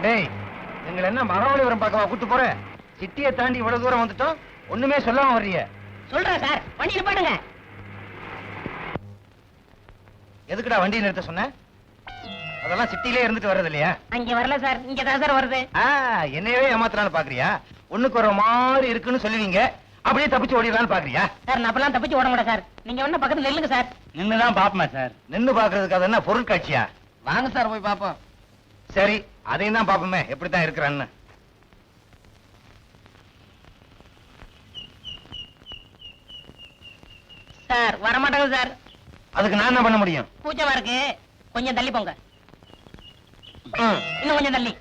டேய் எங்களை என்ன மகாபலிபுரம் பார்க்கவா கூட்டு போற? சிட்டியை தாண்டி இவ்வளவு தூரம் வந்துட்டோம் ஒண்ணுமே சொல்லாம வர்றீங்க. சொல்றேன் சார் வண்டி நிப்பாட்டுங்க எதுக்குடா வண்டி நிறுத்த சொன்ன? அதெல்லாம் சிட்டிலே இருந்துட்டு வர்றது இல்லையா? அங்க வரல சார் இங்க தான் சார் வருது. ஆ, என்னையவே ஏமாத்தலாம்னு பாக்குறியா? ஒண்ணுக்கு வர மாதிரி இருக்குன்னு சொல்லுவீங்க. அப்படியே தப்பிச்சு ஓடிடலாம்னு பாக்குறியா? சார் நான் அப்பெல்லாம் தப்பிச்சு ஓட மாட்டேன் சார். நீங்க வேணா பக்கத்துல நில்லுங்க சார். நின்னுதான் பாப்போமா சார். நின்னு பாக்குறதுக்கு அது என்ன பொருட்காட்சியா? வாங்க சார் போய் பாப்போம் சரி அதையும் தான் பாப்போமே எப்படித்தான் இருக்கிறான்னு. சார் வர மாட்டாங்க சார். அதுக்கு நான் என்ன பண்ண முடியும்? கூச்சமா இருக்கு கொஞ்சம் தள்ளி போங்க. இன்னும் கொஞ்சம் தள்ளி.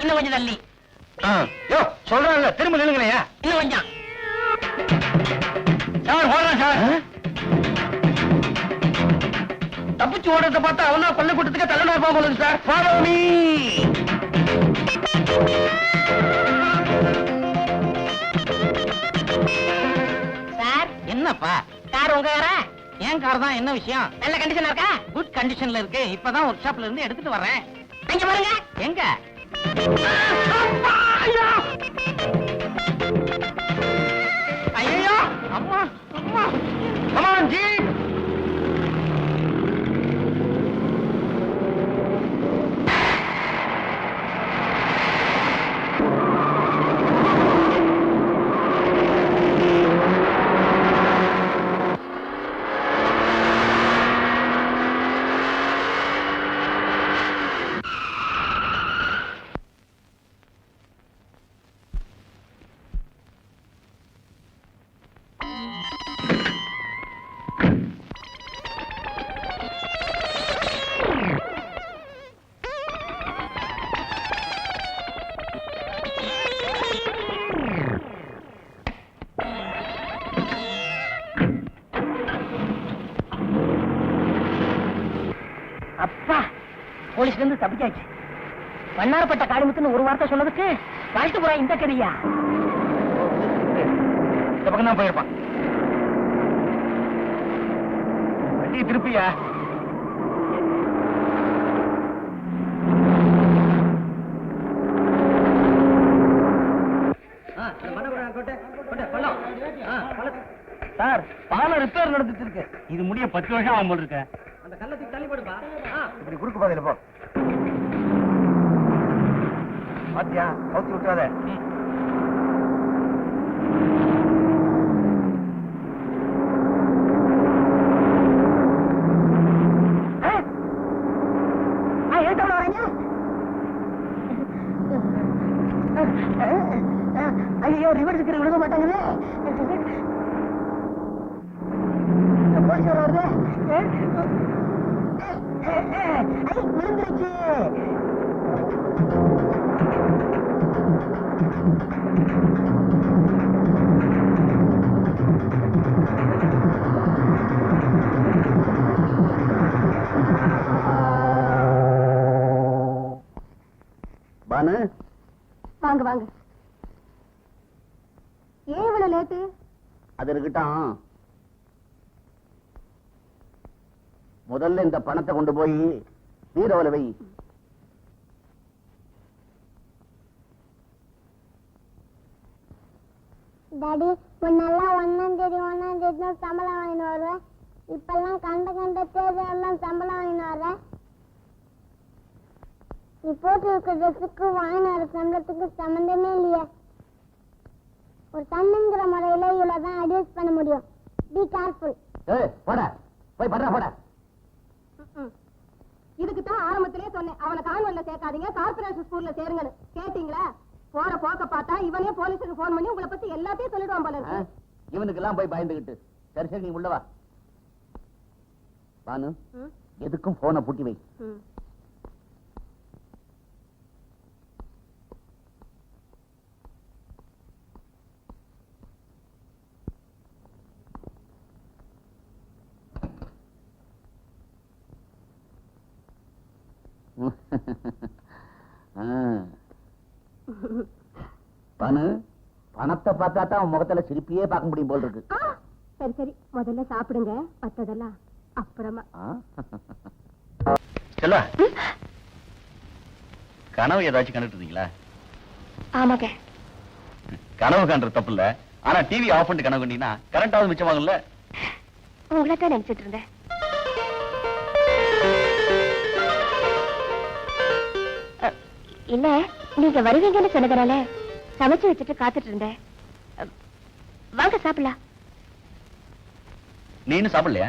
இன்னும் கொஞ்சம் தள்ளி. யோ சொல்றாங்க திரும்ப நில்லுங்களையா இன்னும் கொஞ்சம். சார் ஓடுறேன் சார். தப்பிச்சு ஓடுறத பார்த்தா அவனா பள்ளிக்கூட்டத்துக்கு இருப்பான் போல சார். ஃபாலோ மீ சார் என்னப்பா? கார் உங்க காரா? என் கார் தான்? என்ன விஷயம்? நல்ல கண்டிஷனா இருக்கா? குட் கண்டிஷன்ல இருக்கு. இப்பதான் ஒர்க் ஷாப்ல இருந்து எடுத்துட்டு வர்றேன். அங்க பாருங்க. எங்க? ஐயோ! அம்மா அம்மா. கமான் ஜி போலீஸ்ல இருந்து தப்பிச்சாச்சு. வண்ணாரப்பட்ட காளிமுத்துன்னு ஒரு வார்த்தை சொன்னதுக்கு வாழ்த்து போறா இந்த கதையா? இந்த பக்கம் தான் போயிருப்பான். வண்டி திருப்பியா? சார் பாலம் ரிப்பேர் நடந்துட்டு இருக்கு. இது முடிய பத்து வருஷம் ஆகும் போல இருக்க. அந்த கள்ளத்துக்கு தள்ளி போடுப்பா. இப்படி குறுக்கு பாதையில போ. பாத்தியா கவுத்தி விட்டுறாத ஐயோ ரிவர்ஸ் இருக்கிற விழுக மாட்டாங்களே போலீஸ் வருது விழுந்துருச்சு பானு? வாங்க வாங்க. ஏன் இவ்வளவு லேட்டு அது இருக்கட்டும். முதல்ல இந்த பணத்தை கொண்டு போய் பீரோல வை. டாடி முன்னெல்லாம் ஒன்னாம் தேதி ஒன்னாம் தேதி தான் சம்பளம் வாங்கிட்டு வருவேன் இப்பெல்லாம் கண்ட கண்ட தேதி எல்லாம் சம்பளம் வாங்கிட்டு வர்றேன் நீ போட்டு இருக்க ட்ரெஸ்ஸுக்கு வாங்கின வர சம்பளத்துக்கு சம்மந்தமே இல்லையே. ஒரு தண்ணுங்கிற முறையில இவ்வளவுதான் அட்ஜஸ்ட் பண்ண முடியும். பி கேர்ஃபுல் ஏய் போட. போய் பண்ற போட. இதுக்கு தான் ஆரம்பத்திலே சொன்னேன். அவனை கான்வென்ட்ல சேர்க்காதீங்க. கார்பரேஷன் ஸ்கூல்ல சேருங்கன்னு. கேட்டீங்களா? போற போக்க பார்த்தா இவனே போலீஸுக்கு போன் பண்ணி உங்களை பத்தி எல்லாத்தையும் சொல்லிடுவான் போல இருக்கு. இவனுக்கு எல்லாம் போய் பயந்துகிட்டு. சரி சரி நீ உள்ள வா. பானு எதுக்கும் போனை பூட்டி வை ம். ஆ. பானு பணத்தை பார்த்தா தான் உன் முகத்துல சிரிப்பியே பார்க்க முடியும் போல் இருக்கு. சரி சரி. முதல்ல சாப்பிடுங்க. மத்ததெல்லாம் அப்புறமா. கனவு ஏதாச்சும் கண்டுட்டு இருந்தீங்களா? ஆமாங்க. கனவு காண்றது தப்பு இல்ல ஆனா டிவி ஆஃப் பண்ணிட்டு கனவு கண்டீங்கன்னா கரண்ட் ஆகுது மிச்சமாகும்ல? உங்களை தான் நினைச்சிட்டு இருந்தேன். இல்ல நீங்க வருவீங்கன்னு சொன்னதுனால சமைச்சு வச்சுட்டு காத்துட்டு இருந்தேன். வாங்க சாப்பிடலாம். நீ இன்னும் சாப்பிடலையா?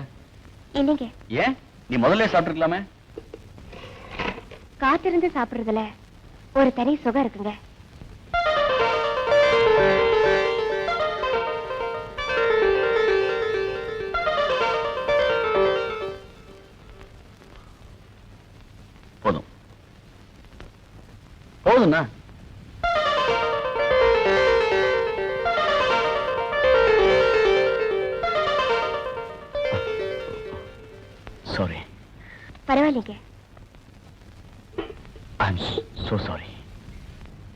இல்லைங்க. ஏன்? நீ முதல்ல சாப்பிட்டுருக்கலாமே? காத்திருந்து சாப்பிடுறதுல ஒரு தனி சுகம் இருக்குங்க. போதும்ண்ணா சாரி பரவாயில்லைங்க. ஐ எம் so சாரி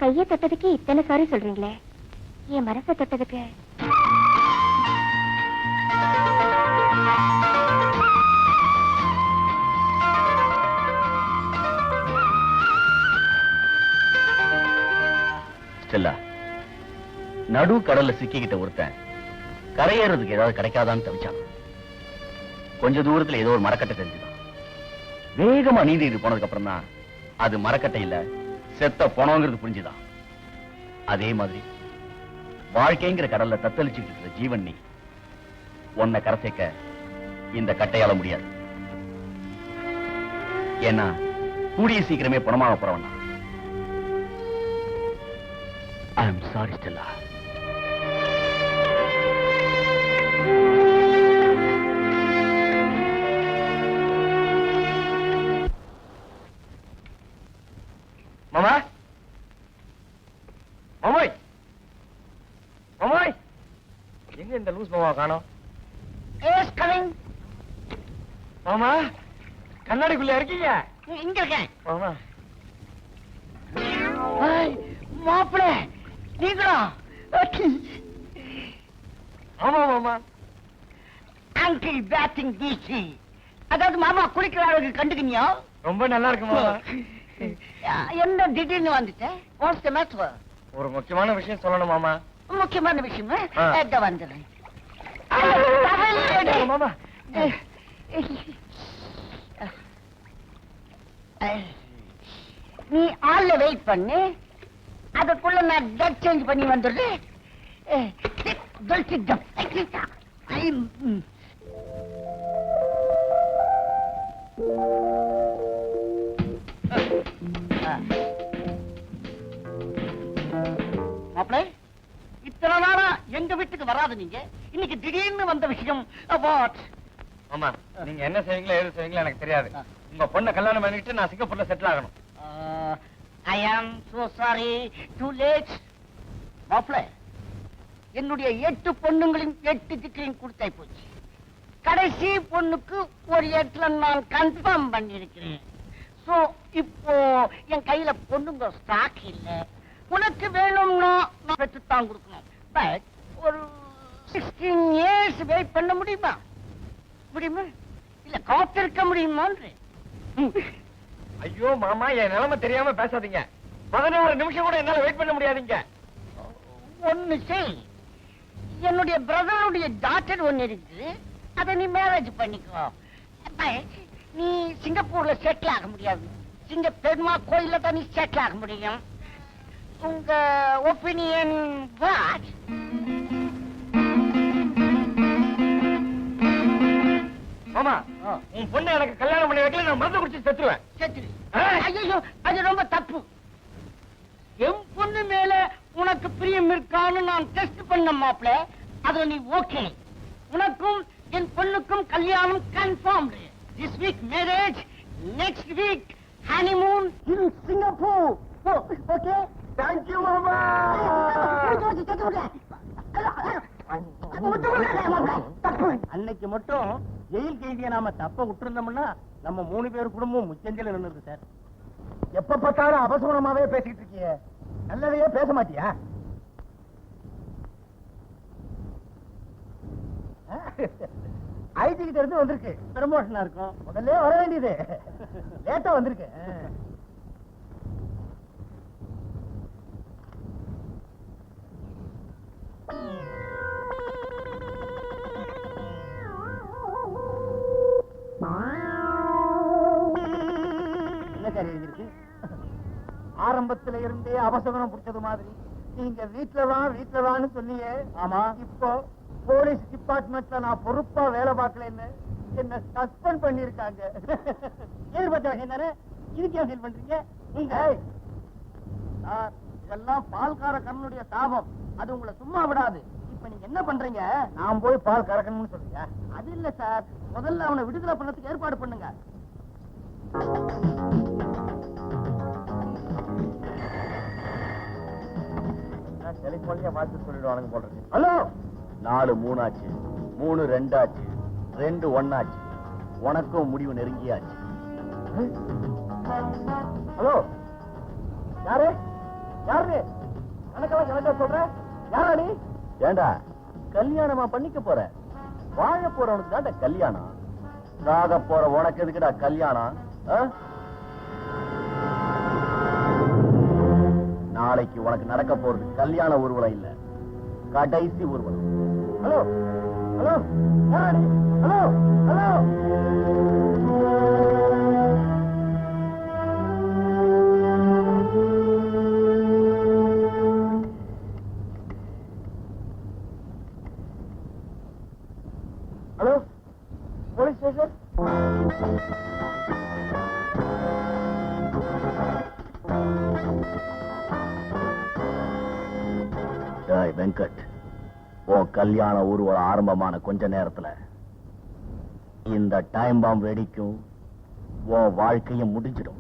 கையை தொட்டதுக்கு இத்தனை சாரி சொல்றீங்களே. என் மனசை தொட்டதுக்கு. ஸ்டெல்லா நடு கடல்ல சிக்கிக்கிட்ட ஒருத்தன் கரையேறதுக்கு ஏதாவது கிடைக்காதான்னு தவிச்சான். கொஞ்ச தூரத்துல ஏதோ ஒரு மரக்கட்டை தெரிஞ்சுதான். வேகமா நீந்திட்டு போனதுக்கு அப்புறம் தான் அது மரக்கட்டை இல்ல செத்த போனோங்கிறது புரிஞ்சுதான். அதே மாதிரி வாழ்க்கைங்கிற கடல்ல தத்தளிச்சுட்டு இருக்கிற ஜீவன் நீ உன்னை கரை சேர்க்க இந்த கட்டையால முடியாது. ஏன்னா கூடிய சீக்கிரமே பணமாக போறவன் I am sorry, Stella. மாமா மாமாய் மாமாய் எங்க இந்த லூஸ் மாமா காணோம்? எஸ் கமிங் மாமா கண்ணாடிக்குள்ள இருக்கீங்க? இங்க இருக்கேன். மாமா. மாப்பிள. நீங்களா? ஆமா மாமா அங்கிள் பேட்டிங் டிசி அதாவது மாமா குளிக்கிற அளவுக்கு கண்டுக்கினியோ? ரொம்ப நல்லா இருக்கு மாமா என்ன திடீர்னு வந்துட்டேன் வாட்ஸ் த மேட்டர் ஒரு முக்கியமான விஷயம் சொல்லணும் மாமா முக்கியமான விஷயம்? ஆ. எங்க வந்துடுறேன். மாமா நீ ஆள்ல வெயிட் பண்ணு. அதுக்குள்ள நான் டெட் சேஞ்ச் பண்ணி வந்துடுறேன். மாப்பிள இத்தனை நாளா எங்க வீட்டுக்கு வராது நீங்க. இன்னைக்கு திடீர்னு வந்த விஷயம் வாட் மாமா நீங்க என்ன செய்வீங்களோ ஏது செய்வீங்களோ எனக்கு தெரியாது. உங்க பொண்ணை கல்யாணம் பண்ணிட்டு நான் சிங்கப்பூர்ல செட்டில் ஆகணும். ஐ ஆம் சோ சாரி டூ லேட் மாப்பிள என்னுடைய எட்டு பொண்ணுங்களின் எட்டு திக்களையும் கொடுத்தாய் போச்சு. கடைசி பொண்ணுக்கு ஒரு இடத்துல நான் கன்ஃபார்ம் பண்ணிருக்கிறேன் சோ இப்போ என் கையில பொண்ணுங்க ஸ்டாக் இல்ல. உனக்கு வேணும்னா நான் பெற்றுத்தான் கொடுக்கணும். பட் ஒரு சிக்ஸ்டீன் இயர்ஸ் வெயிட் பண்ண முடியுமா? முடியுமா? இல்ல காத்திருக்க முடியுமான்றேன். ம். ஐயோ மாமா என் நிலைமை தெரியாம பேசாதீங்க. பதினோரு நிமிஷம் கூட என்னால வெயிட் பண்ண முடியாதீங்க. ஒண்ணு செய். என்னுடைய பிரதருடைய டாக்டர் ஒண்ணு இருக்கு. அதை நீ மேரேஜ் பண்ணிக்கோ. நீ சிங்கப்பூர்ல செட்டில் ஆக முடியாது. சிங்க பெருமா கோயில தான் நீ செட்டில் ஆக முடியும். உங்க ஒப்பீனியன் வாட் மாமா உன் பொண்ணை எனக்கு கல்யாணம் பண்ணி வைக்கல நான் மருந்து குடிச்சு செத்துருவேன்? ஐயோ அது ரொம்ப தப்பு. என் பொண்ணு மேல உனக்கு பிரியம் இருக்கான்னு நான் டெஸ்ட் பண்ண மாப்ள அதுல நீ ஓகே உனக்கும் என் பொண்ணுக்கும் கல்யாணம் confirm this week marriage next week honeymoon in Singapore okay thank you மாமா. அன்னைக்கு மட்டும் ஜெயில் கைதிய நாம தப்ப விட்டுருந்தோம்னா நம்ம மூணு பேர் குடும்பம் முச்சந்தில நின்னுருக்கு சார். எப்ப பார்த்தாலும் அபசகுணமாவே பேசிட்டு இருக்கிய. நல்லதையே பேச மாட்டியா? ஐடி கிட்ட இருந்து வந்திருக்கு. ப்ரமோஷனா இருக்கும். முதல்ல வர வேண்டியது. லேட்டா வந்திருக்கு. ஆரம்பத்துல இருந்தே அபசகுனம் பிடிச்சது மாதிரி. நீங்க வீட்டுல வா வீட்டுல வான்னு சொன்னீங்க ஆமா. இப்போ போலீஸ் டிபார்ட்மெண்ட்ல நான் பொறுப்பா வேலை பார்க்கலன்னு என்ன சஸ்பெண்ட் பண்ணிருக்காங்க எதிர்பார்த்த விஷயம் தானே? இதுக்கு ஏன் ஃபீல் பண்றீங்க? நீங்க சார் இதெல்லாம் பால்கார கண்ணனுடைய சாபம். அது உங்களை சும்மா விடாது. இப்ப நீங்க என்ன பண்றீங்க? நான் போய் பால் கறக்கணும்னு சொல்றீங்க அது இல்ல சார். முதல்ல அவனை விடுதலை பண்ணதுக்கு ஏற்பாடு பண்ணுங்க. டெலிபோன்லயே பார்த்து சொல்லிடுவானுங்க போல இருக்கு. ஹலோ? நாலு மூணாச்சு. மூணு ரெண்டாச்சு. ரெண்டு ஒன்னாச்சு. உனக்கும் முடிவு நெருங்கியாச்சு. ஹலோ? யாரு? யாரு கணக்கெல்லாம் கணக்கா சொல்ற? யாரா நீ? ஏண்டா? கல்யாணமா பண்ணிக்க போற? வாழ போறவனுக்கு தான்டா கல்யாணம். சாக போற உனக்கு எதுக்குடா கல்யாணம்? நாளைக்கு உனக்கு நடக்க போறது கல்யாண ஊர்வலம் இல்ல. கடைசி ஊர்வலம். Hello? Hello? Hello? Hello? Hello? Police station? Venkat ஓ கல்யாண ஊர்வலம் ஆரம்பமான கொஞ்ச நேரத்துல இந்த டைம் பாம் வெடிக்கும் ஓ வாழ்க்கையும் முடிஞ்சிடும்